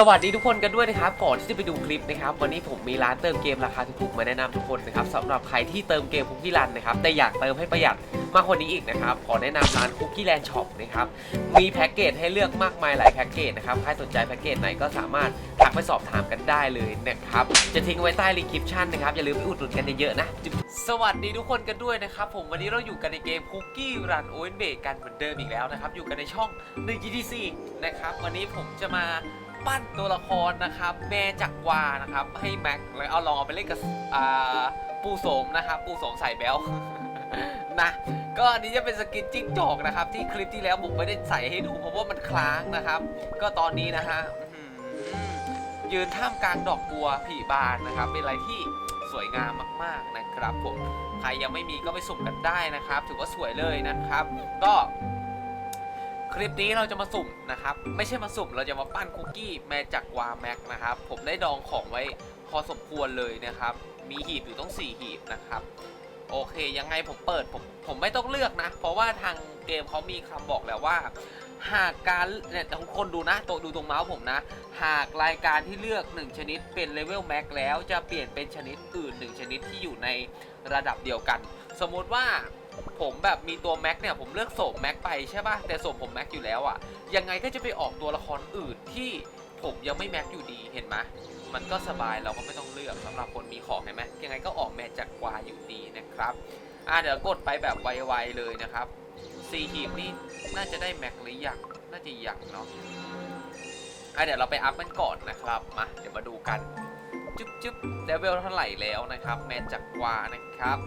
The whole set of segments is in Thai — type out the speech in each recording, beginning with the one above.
สวัสดีทุกคนกันด้วยนะครับก่อนที่จะไปดูคลิปนะครับวันนี้ผมมีร้านเติมเกมราคาถูกๆมาแนะนำทุกคนนะครับสำหรับใครที่เติมเกมคุกกี้รันนะครับแต่อยากเติมให้ประหยัดมากกว่านี้อีกนะครับขอแนะนำร้านคุกกี้แลนด์ช็อปนะครับมีแพ็กเกจให้เลือกมากมายหลายแพ็กเกจนะครับใครสนใจแพ็กเกจไหนก็สามารถทักไปสอบถามกันได้เลยนะครับจะทิ้งไว้ใต้รีคริปชั่นนะครับอย่าลืมไปอุดหนุนกันเยอะๆนะสวัสดีทุกคนกันด้วยนะครับผมวันนี้เราอยู่กันในเกมคุกกี้รันโอเวนเบกันเหมือนเดิมอีกแล้วนะครับอยู่กันในช่อง1 GTC นะครับวันนี้ผมจะมา ปั้นตัวละครนะครับ แม่จักรวานะครับ ให้แม็กแล้วเอาลองเอาไปเล่นกับอ่าปูโสมนะครับปูโสมใส่แบลนะก็อันนี้จะเป็นสกินจิ้งจอกนะครับ ที่คลิปที่แล้วผมไม่ได้ใส่ให้ดูเพราะว่ามันค้างนะครับ ก็ตอนนี้นะฮะยืนท่ามกลางดอกบัวผีบานนะครับ เป็นอะไรที่สวยงามมาก ๆนะครับผมใครยังไม่มีก็ไปสุ่มกันได้นะครับ ถือว่าสวยเลยนะครับ ก็ คลิปนี้เราจะมาสุ่มนะครับ ไม่ใช่มาสุ่มเราจะมาปั้นคุกกี้แมจากวาแม็กนะครับ ผมได้ดองของไว้พอสมควรเลยนะครับ มีหีบอยู่ต้อง4หีบนะครับ โอเคยังไงผมเปิดผมผมไม่ต้องเลือกนะ เพราะว่าทางเกมเขามีคำบอกแล้วว่า หากการเนี่ยทุกคนดูนะตัวดูตรงเมาส์ผมนะ หากรายการที่เลือก 1 ชนิดเป็นเลเวลแม็กแล้วจะเปลี่ยนเป็นชนิดอื่น 1 ชนิดที่อยู่ในระดับเดียวกัน สมมุติว่า ผมแบบมีตัวแม็กเนี่ยผมเลือกโสมแม็กไปใช่ป่ะแต่โสมผมแม็กอยู่แล้วอะ่ะยังไงก็จะไปออกตัวละครอื่นที่ผมยังไม่แม็กอยู่ดีเห็นไหมมันก็สบายเราก็ไม่ต้องเลือกสำหรับคนมีของเห็นไหมยังไงก็ออกแมจากกวาอยู่ดีนะครับอ่าเดี๋ยวกดไปแบบไวๆเลยนะครับซีหีบนี่น่าจะได้แม็กหรือยังน่าจะยังเนาะอะเดี๋ยวเราไปอัพกันก่อนนะครับมาเดี๋ยวมาดูกันจุ๊บจุ๊บเลเวลเท่าไหร่แล้วนะครับแมจักรวานะครับ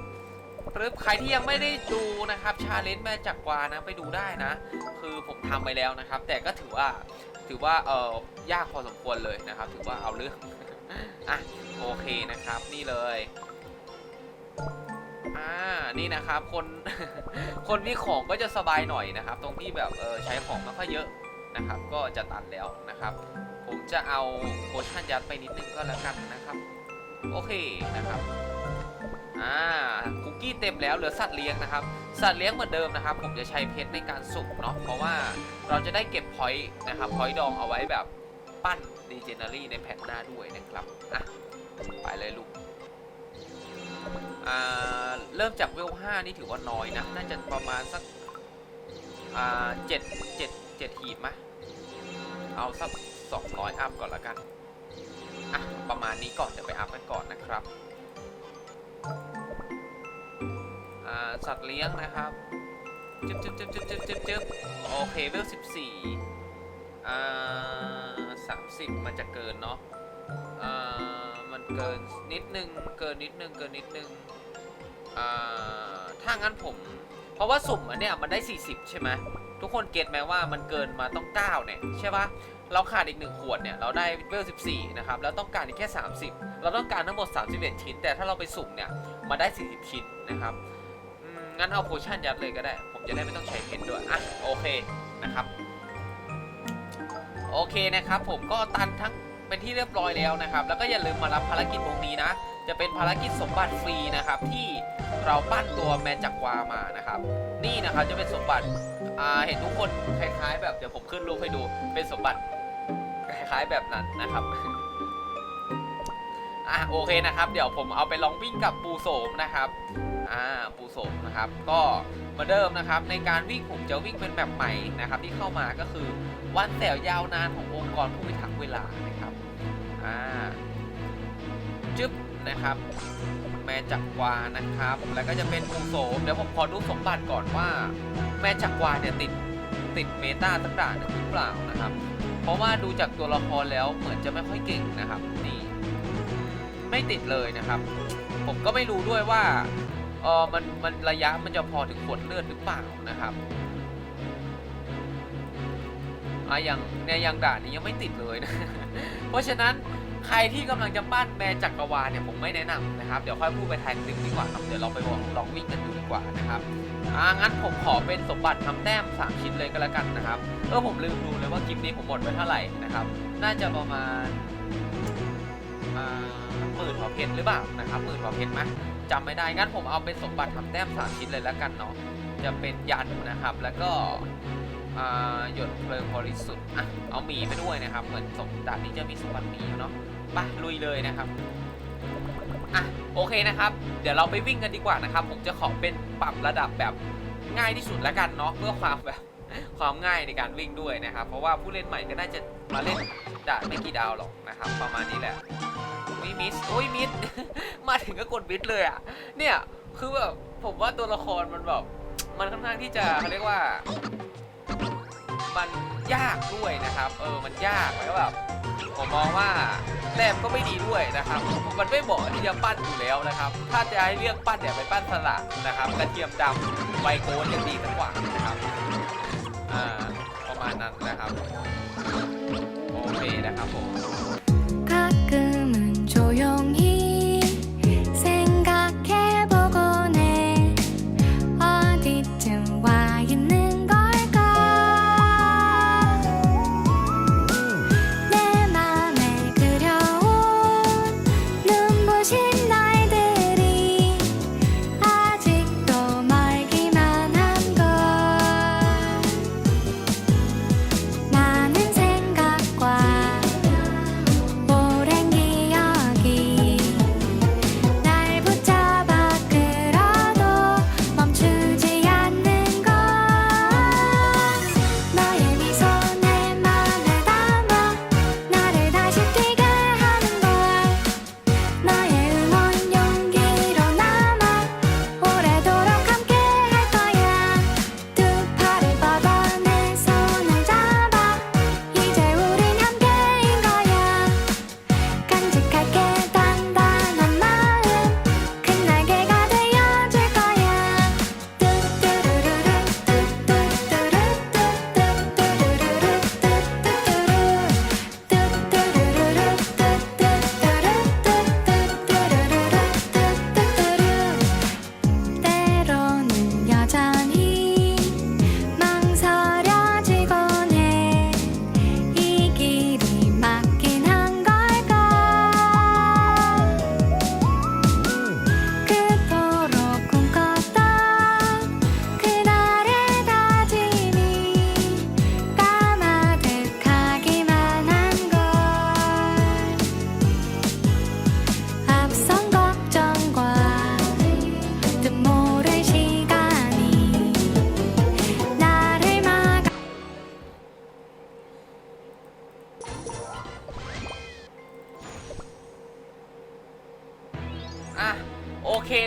หรือใครที่ยังไม่ได้ดูนะครับชาเลนจ์แมนจักรวานะไปดูได้นะ คือผมทำไปแล้วนะครับ แต่ก็ถือว่าถือว่าเออยากพอสมควรเลยนะครับ ถือว่าเอาเรื่องอะโอเคนะครับนี่เลยอ่านี่นะครับคนคนมีของก็จะสบายหน่อยนะครับ ตรงที่แบบเออใช้ของไม่ค่อยเยอะนะครับ ก็จะตันแล้วนะครับ ผมจะเอาโพชั่นยัดไปนิดนึงก็แล้วกันนะครับ โอเคนะครับ อ่าคุกกี้เต็มแล้วเหลือสัตว์เลี้ยงนะครับ สัตว์เลี้ยงเหมือนเดิมนะครับ ผมจะใช้เพชรในการสุ่มเนาะเพราะว่าเราจะได้เก็บพอยต์นะครับพอยต์ดองเอาไว้แบบปั้นดีเจนารีในแผ่นหน้าด้วยนะครับอะไปเลยลูกอ่าเริ่มจากเวล5นี่ถือว่าน้อยนะน่าจะประมาณสักอ่าเจ็ดเจ็ดเจ็ดหีบมะเอาสัก200อัพก่อนละกันอะประมาณนี้ก่อนจะไปอัพกันก่อนนะครับ สัตว์เลี้ยงนะครับจึ๊บจึ๊บจึ๊บจึ๊บจึ๊บจึ๊บจึ๊บโอเคเวล14อ่า30มันจะเกินเนาะอ่ามันเกินนิดนึงเกินนิดนึงเกินนิดนึงอ่าถ้างั้นผม เพราะว่าสุ่มอันเนี้ยมันได้ 40 ใช่ไหมทุกคนเก็ตไหมว่ามันเกินมาต้อง 9 เนี่ย ใช่ปะ เราขาดอีก 1 ขวดเนี่ย เราได้เวล 14 นะครับ แล้วต้องการอีกแค่ 30 เราต้องการทั้งหมด 31 ชิ้น แต่ถ้าเราไปสุ่มเนี่ย มาได้ 40 ชิ้นนะครับงั้นเอาโพชั่นยัดเลยก็ได้ ผมจะได้ไม่ต้องใช้เพชรด้วย อะ โอเคนะครับ โอเคนะครับ ผมก็ตันทั้งเป็นที่เรียบร้อยแล้วนะครับ แล้วก็อย่าลืมมารับภารกิจตรงนี้นะ จะเป็นภารกิจสมบัติฟรีนะครับ ที่เราปั้นตัวแมนจักรวามานะครับ นี่นะครับจะเป็นสมบัติอ่าเห็นทุกคนคล้ายๆ แบบเดี๋ยวผมขึ้นรูปให้ดูเป็นสมบัติ คล้ายๆแบบนั้นนะครับอะโอเคนะครับ เดี๋ยวผมเอาไปลองวิ่งกับปูโสมนะครับอ่าปูโสมนะครับ ก็เหมือนเดิมนะครับ ในการวิ่งผมจะวิ่งเป็นแบบใหม่นะครับ ที่เข้ามาก็คือวันแถวยาวนานขององค์กรผู้พิทักษ์เวลานะครับอ่าจึ๊บนะครับ แม่จักรวานะครับ แล้วก็จะเป็นปูโสมเดี๋ยวผมขอดูสมบัติก่อนว่า แม่จักรวาเนี่ยติดติดเมตาสักด่านหรือเปล่านะครับ เพราะว่าดูจากตัวละครแล้วเหมือนจะไม่ค่อยเก่งนะครับ นี่ ไม่ติดเลยนะครับ ผมก็ไม่รู้ด้วยว่าเออมันมันระยะมันจะพอถึงขวดเลือดหรือเปล่านะครับอะอย่างในยอย่างด่านนี้ยังไม่ติดเลยนะ เพราะฉะนั้น ใครที่กำลังจะปั้นแมจักรวาลเนี่ยผมไม่แนะนำนะครับ เดี๋ยวค่อยพูดไปแทนดึงดีกว่าครับเดี๋ยวเราไปลองวิ่งกันดูดีกว่านะครับอ่างั้นผมขอเป็นสมบัติทำแต้ม3ชิ้นเลยก็แล้วกันนะครับเออผมลืมดูเลยว่าคลิปนี้ผมหมดไปเท่าไหร่นะครับ น่าจะประมาณอ่าหมื่นกว่าเพชรหรือเปล่านะครับหมื่นกว่าเพชรไหมจำไม่ได้งั้นผมเอาเป็นสมบัติทำแต้ม3ชิ้นเลยแล้วกันเนาะจะเป็นยันนะครับ แล้วก็อ่าหยดเพลิงบริสุทธิ์อะเอาหมีไปด้วยนะครับ เหมือนสมด่านนี้จะมีสมบัติหมีเนาะ ไปลุยเลยนะครับอะโอเคนะครับ เดี๋ยวเราไปวิ่งกันดีกว่านะครับ ผมจะขอเป็นปรับระดับแบบง่ายที่สุดแล้วกันเนาะเพื่อความแบบความง่ายในการวิ่งด้วยนะครับ เพราะว่าผู้เล่นใหม่ก็น่าจะมาเล่นด่านไม่กี่ดาวหรอกนะครับ ประมาณนี้แหละอุ้ยมิสอุ้ยมิสมาถึงก็กดมิสเลยอะเนี่ยคือแบบผมว่าตัวละครมันแบบมันค่อนข้างที่จะเขาเรียกว่า มันยากด้วยนะครับ เออมันยากแล้วแบบผมมองว่า มก็ไม่ดีด้วยนะครับ มันไม่เหมาะที่จะปั้นอยู่แล้วนะครับ ถ้าจะให้เลือกปั้นเนี่ยไปปั้นสลัดนะครับ กระเทียมดำไวโกนยังดีกกว่านะครับ อ่า ประมาณนั้นนะครับ โอเคนะครับผม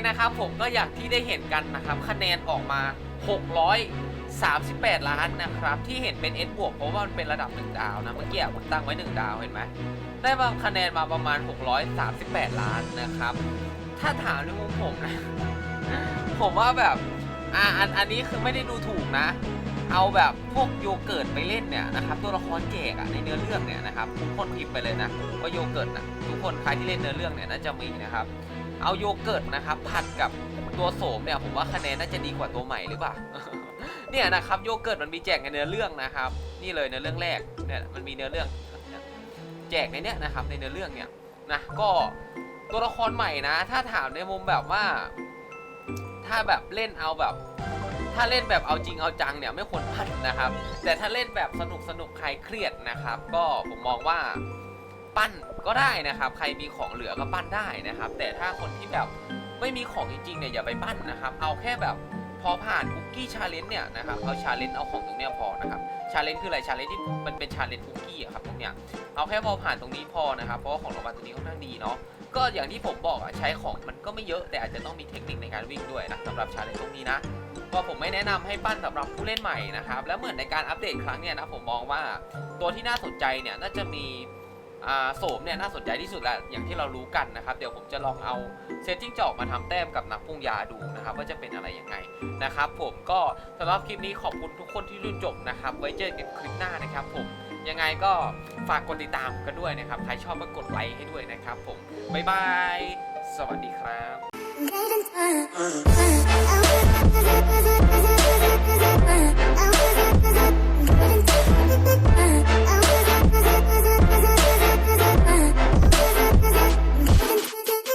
นะครับผมก็อย่างที่ได้เห็นกันนะครับคะแนนออกมา 638 ล้านนะครับที่เห็นเป็น S บวกเพราะว่ามันเป็นระดับ 1 ดาวนะเมื่อกี้ผมตั้งไว้ 1 ดาวเห็นไหมได้มาคะแนนมาประมาณ 638 ล้านนะครับ ถ้าถามในมุมผมนะ ผมว่าแบบอะอันอันนี้คือไม่ได้ดูถูกนะ เอาแบบพวกโยเกิร์ตไปเล่นเนี่ยนะครับตัวละครแจกอะในเนื้อเรื่องเนี่ยนะครับทุกคนพิมพ์ไปเลยนะว่าโยเกิร์ตนะทุกคนใครที่เล่นเนื้อเรื่องเนี่ยน่าจะมีนะครับ เอาโยเกิร์ตนะครับผัดกับตัวโสมเนี่ยผมว่าคะแนนน่าจะดีกว่าตัวใหม่หรือเปล่า เนี่ยนะครับโยเกิร์ตมันมีแจกในเนื้อเรื่องนะครับ นี่เลยเนื้อเรื่องแรกเนี่ยมันมีเนื้อเรื่อง แจกในเนี้ยนะครับในเนื้อเรื่องเนี่ยนะก็ตัวละครใหม่นะ ถ้าถามในมุมแบบว่า ถ้าแบบเล่นเอาแบบ ถ้าเล่นแบบเอาจริงเอาจังเนี่ยไม่ควรพัดนะครับ แต่ถ้าเล่นแบบสนุกสนุกใครเครียดนะครับ ก็ผมมองว่า ปั้นก็ได้นะครับ ใครมีของเหลือก็ปั้นได้นะครับ แต่ถ้าคนที่แบบไม่มีของจริงๆเนี่ยอย่าไปปั้นนะครับ เอาแค่แบบพอผ่านคุกกี้ชาเลนจ์เนี่ยนะครับเอาชาเลนจ์เอาของตรงเนี้ยพอนะครับชาเลนจ์คืออะไรชาเลนจ์ที่มันเป็นชาเลนจ์คุกกี้อะครับตรงเนี้ยเอาแค่พอผ่านตรงนี้พอนะครับ เพราะว่าของรางวัลตรงนี้ค่อนข้างดีเนาะก็อย่างที่ผมบอกอะใช้ของมันก็ไม่เยอะแต่อาจจะต้องมีเทคนิคในการวิ่งด้วยนะสำหรับชาเลนจ์ตรงนี้นะก็ผมไม่แนะนำให้ปั้นสำหรับผู้เล่นใหม่นะครับ แล้วเหมือนในการอัปเดตครั้งเนี้ยนะผมมองว่าตัวที่น่าสนใจเนี่ยน่าจะมี โสมเนี่ยน่าสนใจที่สุดแหละอย่างที่เรารู้กันนะครับเดี๋ยวผมจะลองเอาเซตจิ้งจอกมาทำแต้มกับนักพุ่งยาดูนะครับว่าจะเป็นอะไรยังไงนะครับ ผมก็สำหรับคลิปนี้ขอบคุณทุกคนที่ดูจบนะครับ ไว้เจอกันคลิปหน้านะครับผมยังไงก็ฝากกดติดตามกันด้วยนะครับ ใครชอบก็กดไลค์ให้ด้วยนะครับผมบ๊ายบาย สวัสดีครับ